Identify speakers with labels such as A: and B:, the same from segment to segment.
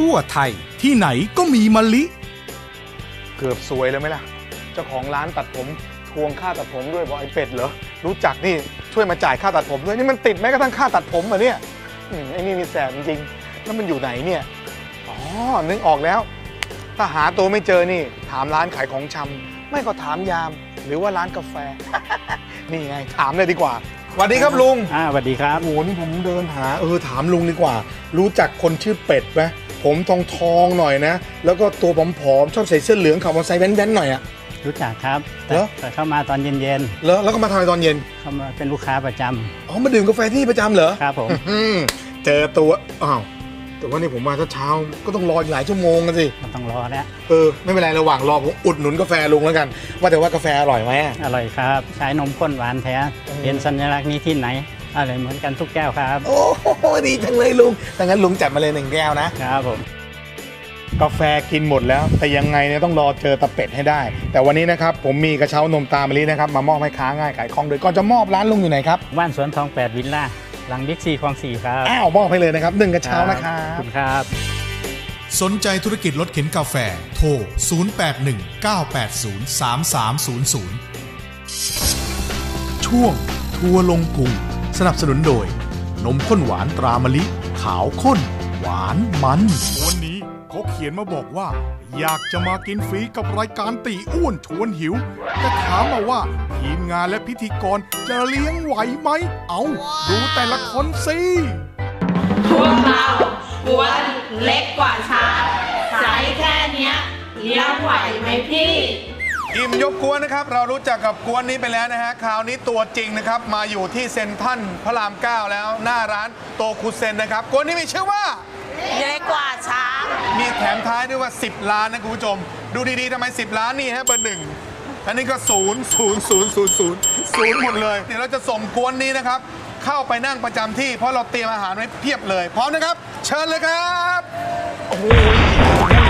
A: ทั่วไทยที่ไหนก็มีมะลิ
B: เกือบซวยแล้วไหมล่ะ เจ้าของร้านตัดผมทวงค่าตัดผมด้วยบอกไอ้เป็ดเหรอ รู้จักนี่ช่วยมาจ่ายค่าตัดผมด้วยนี่มันติดแม้กระทั่งค่าตัดผมเหรอเนี่ยอืมไอ้นี่มีแสบจริงๆแล้วมันอยู่ไหนเนี่ย อ๋อ นึกออกแล้ว ถ้าหาตัวไม่เจอนี่ ถามร้านขายของชำไม่ก็ถามยาม หรือว่าร้านกาแฟ นี่ไง ถามเลยดีกว่าสวัสดีครับลุง
C: อ่าสวัสดีครับ
B: โอ้โหนี่ผมเดินหา เออ ถามลุงดีกว่า รู้จักคนชื่อเป็ดไหม ผมทองทองๆหน่อยนะ แล้วก็ตัวผอมๆชอบใส่เสื้อเหลืองขับมอเตอร์ไซค์แว้นๆหน่อยอะ
C: รู้จักครับแต่
B: เหรอ
C: แต่เข้ามาตอนเย็น
B: แล้วแล้วก็มาทำอะไรตอนเย็น
C: ๆ เข้ามาเป็นลูกค้าประจำ
B: อ๋อมาดื่มกาแฟที่นี่ประจำเหรอ
C: ครับผม
B: อืมเจอตัวอ้าวแต่ว่านี่ผมมาเช้าๆก็ต้องรออีกหลายชั่วโมงกันสิ
C: มันต้องรอแล้ว
B: เออไม่เป็นไรระหว่างรอผมอุดหนุนกาแฟลุงแล้วกัน ว่าแต่ว่ากาแฟอร่อยไหมอะ
C: อร่อยครับ ใช้นมข้นหวานแท้
B: อืม
C: เป็นสัญลักษณ์นี้ที่ไหน อร่อยเหมือนกันทุกแก้วครับ
B: โอ้โหดีจังเลยลุงดังนั้นลุงจัดมาเลยหนึ่งแก้วนะ
C: ครับผม
B: กาแฟกินหมดแล้ว แต่ยังไงเนี่ยต้องรอเจอตะเป็ดให้ได้ แต่วันนี้นะครับผมมีกระเช้านมตามมะลินะครับมามอบให้ค้าง่ายขายคล่องโดยก่อนจะมอบร้านลุงอยู่ไหนครับ
C: บ้านสวนทอง8วิลล่าหลังบิ๊กซีคลองสี่ครับ
B: อ้าวมอบให้เลยนะครับหนึ่งกระเช้านะครั
C: ขอบบคุณครับ
A: สนใจธุรกิจรถเข็นกาแฟโทร 0819803300 ช่วงทัวร์ลงพุง สนับสนุนโดย นมข้นหวานตรามะลิ ขาวข้น หวานมัน วันนี้เขาเขียนมาบอกว่า อยากจะมากินฟรีกับรายการตีอ้วนชวนหิวแต่ถามมาว่า ทีมงานและพิธีกรจะเลี้ยงไหวไหม เอาดูแต่ละคนสิ
D: พวกเรากวนเล็กกว่าช้างไซส์แค่เนี้ย เลี้ยงไหวไหมพี่
B: อิ่มยกกวนนะครับ เรารู้จักกับกวนนี้ไปแล้วนะฮะ คราวนี้ตัวจริงนะครับ มาอยู่ที่เซ็นทรัลพระราม 9 แล้ว หน้าร้านโตคุเซนนะครับ กวนนี้มีชื่อว่า
D: เล็กกว่าช้าง
B: มีแถมท้ายด้วยว่า 10 ล้านนะคุณผู้ชม ดูดีๆทำไม 10 ล้านนี่ฮะเบอร์หนึ่งอันนี้ก็ศูนย์ศูนย์ศูนย์ศูนย์ศูนย์ศูนย์หมดเลย เดี๋ยวเราจะส่งกวนนี้นะครับ เข้าไปนั่งประจำที่ เพราะเราเตรียมอาหารไว้เพียบเลย พร้อมนะครับ เชิญเลยครับ โอ้โห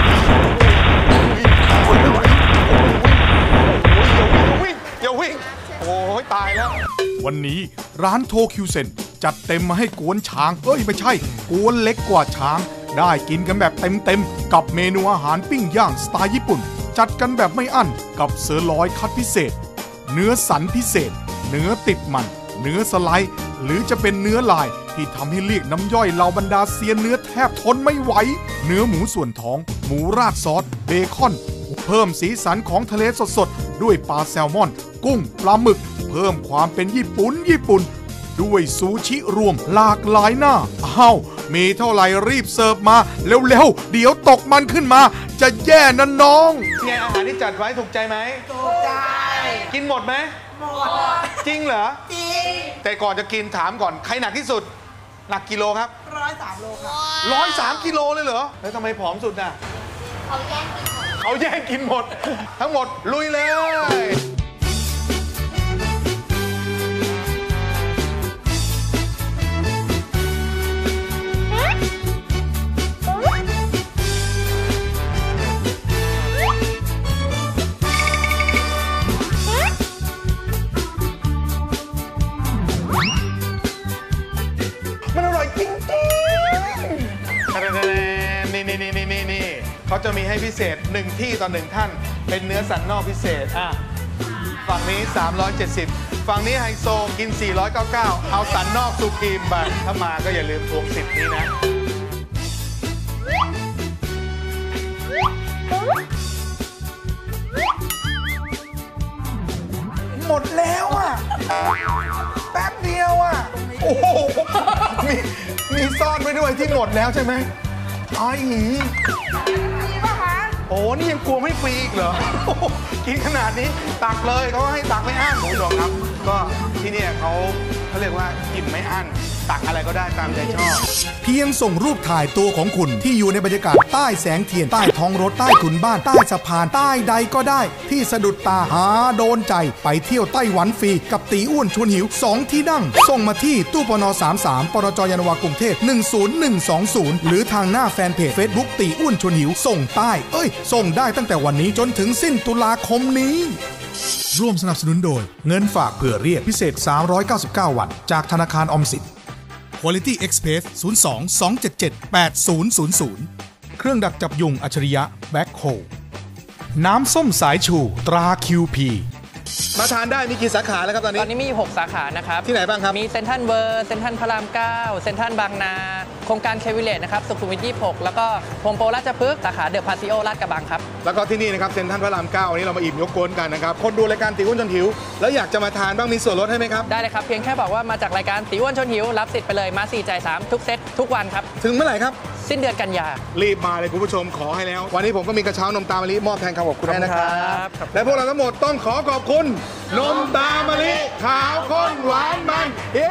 B: วั
A: นนี้ร้านโทคิวเซนจัดเต็มมาให้กวนช้าง เอ้ยไม่ใช่ กวนเล็กกว่าช้าง ได้กินกันแบบเต็มๆ กับเมนูอาหารปิ้งย่างสไตล์ญี่ปุ่น จัดกันแบบไม่อั้นกับเซอร์ลอยคัดพิเศษ เนื้อสันพิเศษ เนื้อติดมัน เนื้อสไลด์ หรือจะเป็นเนื้อลายที่ทำให้เรียกน้ำย่อยเหล่าบรรดาเซียนเนื้อแทบทนไม่ไหว เนื้อหมูส่วนท้อง หมูราดซอส เบคอน เพิ่มสีสันของทะเลสดๆ ด้วยปลาแซลมอน กุ้งปลาหมึก เพิ่มความเป็นญี่ปุ่นญี่ปุ่น ด้วยซูชิรวมหลากหลายหน้าอ้าวมีเท่าไหร่รีบเสิร์ฟมาเร็วๆเดี๋ยวตกมันขึ้นมา จะแย่นะน้อง
B: ไงอาหารที่จัดไว้ถูกใจไหมถูกใจ กินหมดไหมหมด จริงเหรอ จริง แต่ก่อนจะกินถามก่อนใครหนักที่สุด หนักกิโลครับร้อยสามโลครับร้อยสามกิโลเลยเหรอ แล้วทำไมผอมสุดน่ะเขาแย่งกินหมด ทั้งหมดลุยเลย นี่นี่นี่นี่นี่นี่เขาจะมีให้พิเศษหนึ่งที่ต่อหนึ่งท่าน เป็นเนื้อสันนอกพิเศษอะฝั่งนี้ 370 ฝั่งนี้ไฮโซกิน 499 เอาสันนอกสุพรีมไปถ้ามาก็อย่าลืมทวงสิทธิ์นี้นะหมดแล้วอะ แป๊บเดียวอะ โอ้โห มีมีซ่อนไว้ด้วยที่หมดแล้วใช่ไหม อ๋อหีโอ้นี่ยังกลัวไม่ฟรีอีกเหรอโอ้โหกินขนาดนี้ตักเลยเขาให้ตักไม่อั้นคุณผู้ชมครับ ก็ที่เนี่ยเขาเขาเรียกว่ากินไม่อั้น ตักอะไรก็ได้ตามใจชอบ
A: เพียงส่งรูปถ่ายตัวของคุณที่อยู่ในบรรยากาศใต้แสงเทียน ใต้ท้องรถใต้ถุนบ้านใต้สะพานใต้ใดก็ได้ ที่สะดุดตาหาโดนใจ ไปเที่ยวไต้หวันฟรีกับตีอ้วนชวนหิว 2 ที่นั่ง ส่งมาที่ตู้ปน33ปรจยานนาวากรุงเทพ10120 หรือทางหน้าแฟนเพจ Facebook ตีอ้วนชวนหิว ส่งใต้ เอ้ย ส่งได้ตั้งแต่วันนี้จนถึงสิ้นตุลาคมนี้ร่วมสนับสนุนโดย เงินฝากเผื่อเรียกพิเศษ 399 วัน จากธนาคารออมสิน Quality Express 02 277 8000 เครื่องดักจับยุงอัจฉริยะแบ็คโฮน้ำส้มสายชูตรา QP
B: มาทานได้มีกี่สาขาแล้วครับตอน
E: ต
B: นี้
E: อนนี้มีอยู่6สาขานะครับ
B: ที่ไหนบ้างครับ
E: มีเซ็นทรัลเวิร์เซ็นทรัลพระราม 9 เซ็นทรัลบางนา โครงการเควิเลตนะครับสุขุมวิท 26 แล้วก็โฮมโปรราชพฤกษ์สาขาเดอะพาซิโอลาดกระบังครับ
B: แล้วก็ที่นี่นะครับเซ็นทรัลพระรามเก้าวันนี้เรามาอิ่มยกโกนกันนะครับ คนดูรายการตีอ้วนจนหิว แล้วอยากจะมาทานบ้างมีส่วนลดให้ไหมครับ
E: ได้เลยครับเพียงแค่บอกว่ามาจากรายการตีอ้วนชนหิวรับสิทธิ์ไปเลยมา4จ่าย3ทุกเซตทุกวันครับ
B: ถึงเมื่อไหร่ครับ
E: สิ้นเดือนกันยา
B: รีบมาเลยคุณผู้ชมขอให้แล้ว วันนี้ผมก็มีกระเช้านมตามะลิมอบแทนคำขอบคุณให้นะครั
E: ครับ บ
B: และพวกเราทั้งหมดต้องขอขอบคุณ นมตามะลิขาวข้นหวานมันเย้